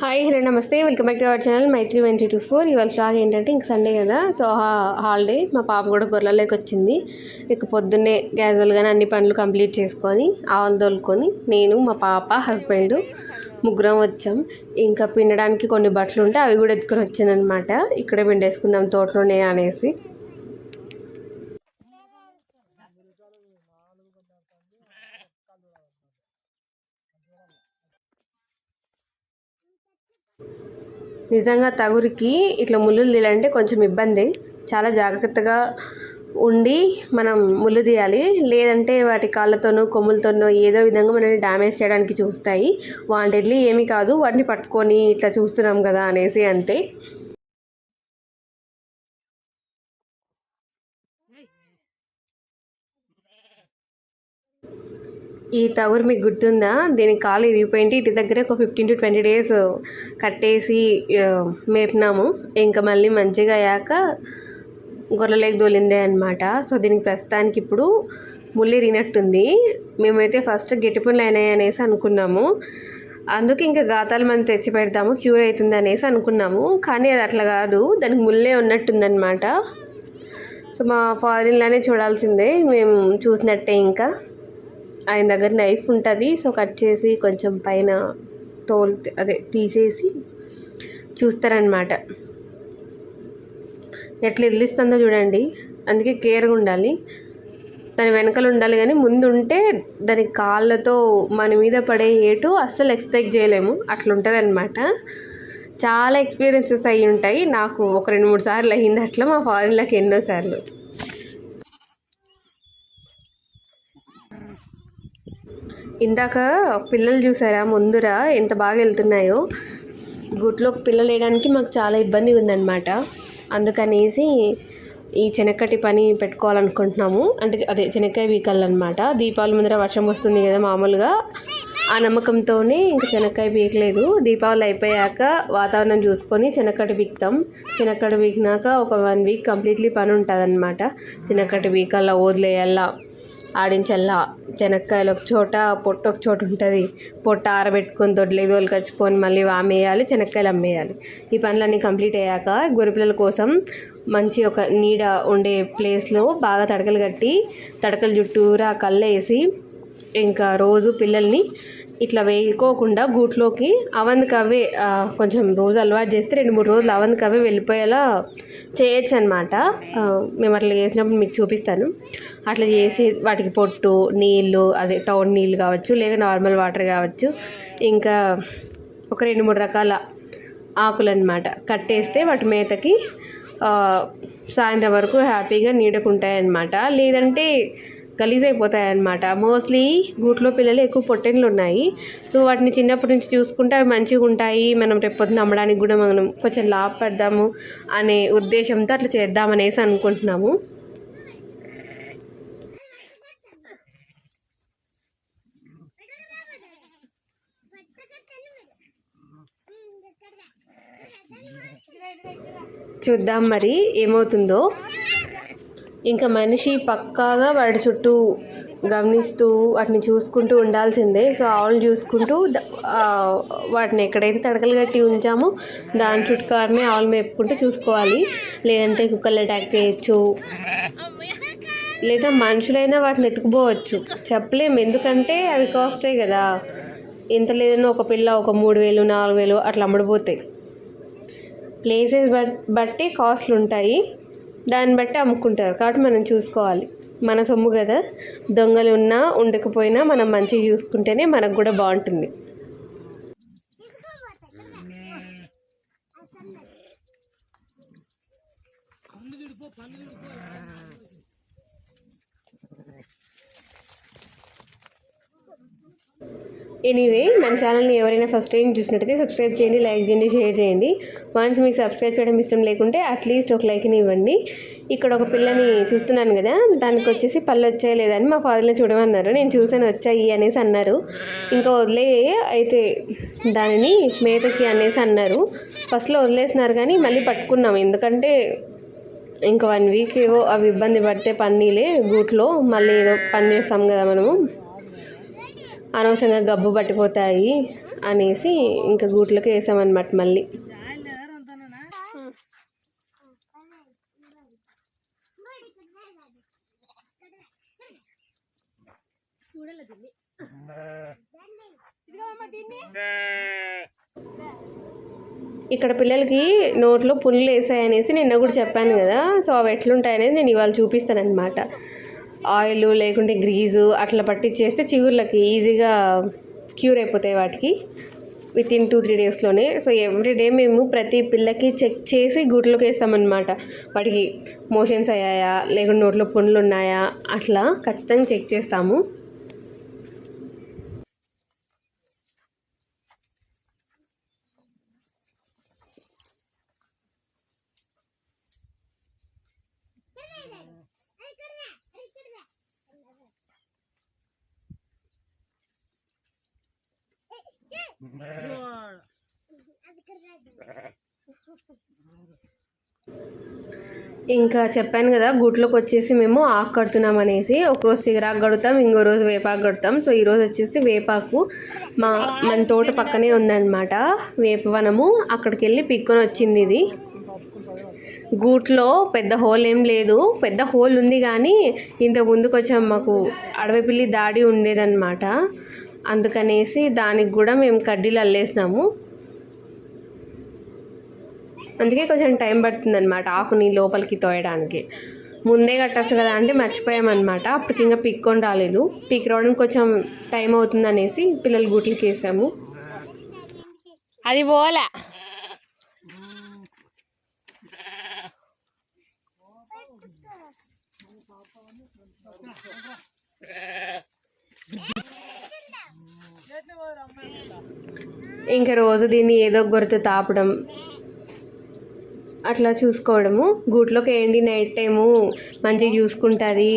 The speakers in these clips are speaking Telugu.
హాయ్ హలో నమస్తే. Welcome back to our channel Maithri one two four ఇవాళ ఫ్లాగ్ ఏంటంటే ఇంక సండే కదా. సో హాలిడే మా పాప కూడా గొర్రెలోకి వచ్చింది. ఇక పొద్దున్నే క్యాజువల్గానే అన్ని పనులు కంప్లీట్ చేసుకొని ఆవులు తోలుకొని నేను మా పాప హస్బెండ్ ముగ్గురం వచ్చాం. ఇంకా పిండడానికి కొన్ని బట్టలు ఉంటే అవి కూడా ఎత్తుకొని వచ్చానమాట ఇక్కడే పిండేసుకుందాం తోటలోనే అనేసి. నిజంగా తగురికి ఇట్లా ముళ్ళు తీయాలంటే కొంచెం ఇబ్బంది. చాలా జాగ్రత్తగా ఉండి మనం ముళ్ళు తీయాలి. లేదంటే వాటి కాళ్ళతోనో కొమ్ములతోనో ఏదో విధంగా మనల్ని డ్యామేజ్ చేయడానికి చూస్తాయి. వాంటెడ్లీ ఏమీ కాదు. వాటిని పట్టుకొని ఇట్లా చూస్తున్నాం కదా అనేసి అంతే. ఈ తవరు మీకు గుర్తుందా? దీనికి కాలు ఇరిగిపోయింది. ఇటు దగ్గర ఒక ఫిఫ్టీన్ టు ట్వంటీ డేస్ కట్టేసి మేపినాము. ఇంకా మళ్ళీ మంచిగా అయ్యాక గొర్రెలకు దోలిందే అనమాట సో దీనికి ప్రస్తుతానికి ఇప్పుడు ముళ్ళు ఇరిగినట్టుంది. మేమైతే ఫస్ట్ గిట్టుపులు అయినాయి అనేసి అనుకున్నాము. అందుకే ఇంకా గాతాలు మనం తెచ్చి పెడతాము. క్యూర్ అవుతుంది అనేసి అనుకున్నాము. కానీ అది అట్లా కాదు. దానికి ముళ్ళే ఉన్నట్టుందన్నమాట. సో మా ఫారిన్లోనే చూడాల్సిందే. మేము చూసినట్టే ఇంకా. ఆయన దగ్గర నైఫ్ ఉంటుంది. సో కట్ చేసి కొంచెం పైన తోలు అదే తీసేసి చూస్తారనమాట ఎట్లా ఎదిలిస్తుందో చూడండి. అందుకే కేర్గా ఉండాలి. దాని వెనకలు ఉండాలి కానీ ముందు ఉంటే దాని కాళ్ళతో మన మీద పడే ఏటు అస్సలు ఎక్స్పెక్ట్ చేయలేము. అట్లా ఉంటుంది అనమాట చాలా ఎక్స్పీరియన్సెస్ అయ్యి ఉంటాయి. నాకు ఒక రెండు మూడు సార్లు అయ్యింది అట్లా మా ఫారిన్లోకి ఎన్నోసార్లు ఇందాక పిల్లలు చూసారా ముందురా ఎంత బాగా వెళ్తున్నాయో? గుట్లో పిల్లలు వేయడానికి మాకు చాలా ఇబ్బంది ఉందన్నమాట. అందుకనేసి ఈ చెనక్కటి పని పెట్టుకోవాలనుకుంటున్నాము. అంటే అదే శనక్కాయ అనమాట దీపావళి ముందర వర్షం వస్తుంది కదా మామూలుగా. ఆ నమ్మకంతోనే ఇంకా చెనక్కాయ పీకలేదు. దీపావళి అయిపోయాక వాతావరణం చూసుకొని చెనక్కటి పీకుతాం. చెనక్కటి పీకినాక ఒక వన్ వీక్ కంప్లీట్లీ పని ఉంటుంది అనమాట చెనక్కటి పీకల్లా వదిలేయాలా ఆడించల్లా. శనక్కాయలు ఒక చోట పొట్టు ఒక చోట ఉంటుంది. పొట్ట ఆరబెట్టుకొని దొడ్లే కచ్చుకొని మళ్ళీ వామేయాలి శనక్కాయలు అమ్మేయాలి. ఈ పనులన్నీ కంప్లీట్ అయ్యాక గొరిపిల్లల కోసం మంచి ఒక నీడ ఉండే ప్లేస్లో బాగా తడకలు కట్టి తడకలు చుట్టూరా కళ్ళేసి ఇంకా రోజు పిల్లల్ని ఇట్లా వేయకోకుండా గూట్లోకి అవందుకు అవే కొంచెం రోజు అలవాటు చేస్తే రెండు మూడు రోజులు అవందుకు అవే వెళ్ళిపోయేలా చేయొచ్చు అనమాట మేము అట్లా చేసినప్పుడు మీకు చూపిస్తాను. అట్లా చేసి వాటికి పొట్టు నీళ్ళు అదే తౌడు నీళ్ళు కావచ్చు లేదా నార్మల్ వాటర్ కావచ్చు ఇంకా ఒక రెండు మూడు రకాల ఆకులు అనమాట కట్టేస్తే వాటి మేతకి సాయంత్రం వరకు హ్యాపీగా నీడకుంటాయి అన్నమాట లేదంటే గలీజ్ అయిపోతాయి మోస్ట్లీ గూట్లో పిల్లలు ఎక్కువ పొట్టెన్లు ఉన్నాయి సో వాటిని చిన్నప్పటి నుంచి చూసుకుంటే అవి మంచిగా ఉంటాయి. మనం రేపు పొద్దున్న అమ్మడానికి కూడా మనం కొంచెం లాభపడదాము అనే ఉద్దేశంతో అట్లా చేద్దామనేసి అనుకుంటున్నాము. చూద్దాం మరి ఏమవుతుందో. ఇంకా మనిషి పక్కాగా వాడి చుట్టూ గమనిస్తూ వాటిని చూసుకుంటూ ఉండాల్సిందే. సో ఆవులు చూసుకుంటూ వాటిని ఎక్కడైతే తడకలు కట్టి ఉంచామో దాని చుట్టుకారనే ఆవులు మేపుకుంటూ చూసుకోవాలి. లేదంటే కుక్కలు అటాక్ చేయొచ్చు. లేదా మనుషులైనా వాటిని ఎత్తుకుపోవచ్చు. చెప్పలేము ఎందుకంటే అవి కాస్టే కదా. ఎంత లేదన్నా ఒక పిల్ల ఒక మూడు వేలు నాలుగు వేలు అట్లా అమ్ముడుపోతాయి. ప్లేసెస్ బట్ బట్టి కాస్ట్లు ఉంటాయి. దాన్ని బట్టి అమ్ముకుంటారు. కాబట్టి మనం చూసుకోవాలి. మన సొమ్ము కదా. దొంగలు ఉన్నా ఉండకపోయినా మనం మంచిగా చూసుకుంటేనే మనకు కూడా బాగుంటుంది. ఎనీవే మన ఛానల్ని ఎవరైనా ఫస్ట్ టైం చూసినట్టయితే సబ్స్క్రైబ్ చేయండి లైక్ చేయండి షేర్ చేయండి. వన్స్ మీకు సబ్స్క్రైబ్ చేయడం ఇష్టం లేకుంటే అట్లీస్ట్ ఒక లైక్ని ఇవ్వండి. ఇక్కడ ఒక పిల్లని చూస్తున్నాను కదా దానికి వచ్చేసి పళ్ళు వచ్చాయి లేదని మా ఫాదర్ని చూడమన్నారు. నేను చూసాను వచ్చాయి అనేసి అన్నారు. ఇంకా వదిలే అయితే దానిని మేతకి అనేసి అన్నారు. ఫస్ట్లో వదిలేసినారు కానీ మళ్ళీ పట్టుకున్నాం. ఎందుకంటే ఇంకా వన్ వీక్ ఏవో అవి ఇబ్బంది పడితే పన్నీలే గూట్లో మళ్ళీ ఏదో పని చేస్తాం కదా మనము. అనవసరంగా గబ్బు పట్టిపోతాయి అనేసి ఇంకా గూట్లోకి వేసామన్నమాట మళ్ళీ. ఇక్కడ పిల్లలకి నోట్లో పుల్లు వేసాయనేసి నిన్న కూడా చెప్పాను కదా సో అవి ఎట్లుంటాయనేది నేను ఇవాళ చూపిస్తానమాట ఆయిల్ లేకుంటే గ్రీజు అట్లా పట్టించేస్తే చిగుర్లకి ఈజీగా క్యూర్ అయిపోతాయి వాటికి విత్ ఇన్ టూ త్రీ డేస్లోనే. సో ఎవ్రీ డే మేము ప్రతి పిల్లకి చెక్ చేసి గూట్లోకి వేస్తామన్నమాట. వాటికి మోషన్స్ అయ్యాయా? లేకుంటే నోట్లో పుండ్లు ఉన్నాయా అట్లా ఖచ్చితంగా చెక్ చేస్తాము. ఇంకా చెప్పాను కదా గూట్లోకి వచ్చేసి మేము ఆకు కడుతున్నాం అనేసి. ఒకరోజు సిగరాకు కడుతాం ఇంకో రోజు వేపాకు కడుతాం సో ఈరోజు వచ్చేసి వేపాకు మా మన తోట పక్కనే ఉందన్నమాట. వేపవనము అక్కడికి వెళ్ళి పిక్కొని వచ్చింది ఇది. గూట్లో పెద్ద హోల్ ఏం లేదు. పెద్ద హోల్ ఉంది కానీ ఇంత ముందుకు వచ్చాం మాకు అడవి పిల్లి దాడి ఉండేదన్నమాట. అందుకనేసి దానికి కూడా మేము కడ్డీలు అల్లేసినాము. అందుకే కొంచెం టైం పడుతుందన్నమాట ఆకుని లోపలికి తోయడానికి. ముందే కట్టచ్చు కదా అంటే మర్చిపోయామన్నమాట. అప్పటికి ఇంకా పిక్కొని రాలేదు. పిక్ రావడానికి కొంచెం టైం అవుతుంది అనేసి పిల్లలు గుట్లకి వేసాము అది పోలే ఇంకా రోజు దీన్ని ఏదో ఒక గుర్తు తాపడం అట్లా చూసుకోవడము. గూట్లోకి వేయండి నైట్ టైము మంచిగా చూసుకుంటుంది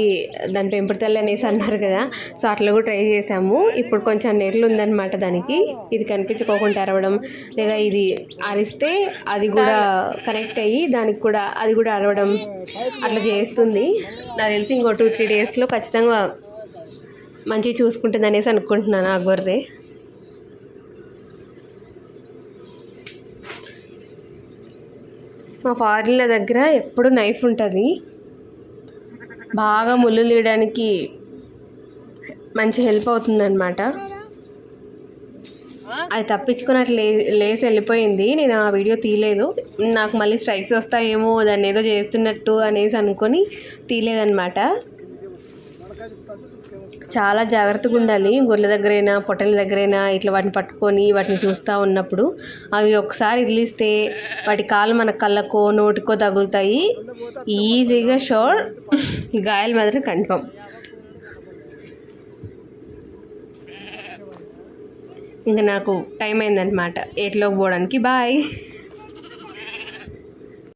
దాని పెంపుడు తల్లి అనేసి అన్నారు కదా. సో అట్లా కూడా ట్రై చేసాము. ఇప్పుడు కొంచెం నీళ్ళు ఉందన్నమాట దానికి. ఇది కనిపించుకోకుండా అరవడం లేదా ఇది అరిస్తే అది కూడా కనెక్ట్ అయ్యి దానికి కూడా అది కూడా అరవడం అట్లా చేస్తుంది. నాకు తెలిసి ఇంకో టూ త్రీ డేస్లో ఖచ్చితంగా మంచిగా చూసుకుంటుంది అనేసి అనుకుంటున్నాను ఆ గొర్రె. మా ఫాదర్ల దగ్గర ఎప్పుడు నైఫ్ ఉంటుంది. బాగా ముళ్ళు తీయడానికి మంచి హెల్ప్ అవుతుందన్నమాట. అది తప్పించుకుని అట్లా లే లేసి వెళ్ళిపోయింది. నేను ఆ వీడియో తీయలేదు. నాకు మళ్ళీ స్ట్రైక్స్ వస్తాయేమో దాన్ని ఏదో చేస్తున్నట్టు అనేసి అనుకొని తీయలేదన్నమాట. చాలా జాగ్రత్తగా ఉండాలి. గొర్రెల దగ్గరైనా పొట్టల దగ్గరైనా ఇట్లా వాటిని పట్టుకొని వాటిని చూస్తూ ఉన్నప్పుడు అవి ఒకసారి వదిలిస్తే వాటి కాళ్ళు మన కళ్ళకో నోటికో తగులుతాయి. ఈజీగా షోర్ గాయాలు మాత్రం కన్ఫర్మ్ ఇంకా నాకు టైం అయిందనమాట ఎట్లోకి పోవడానికి. బాయ్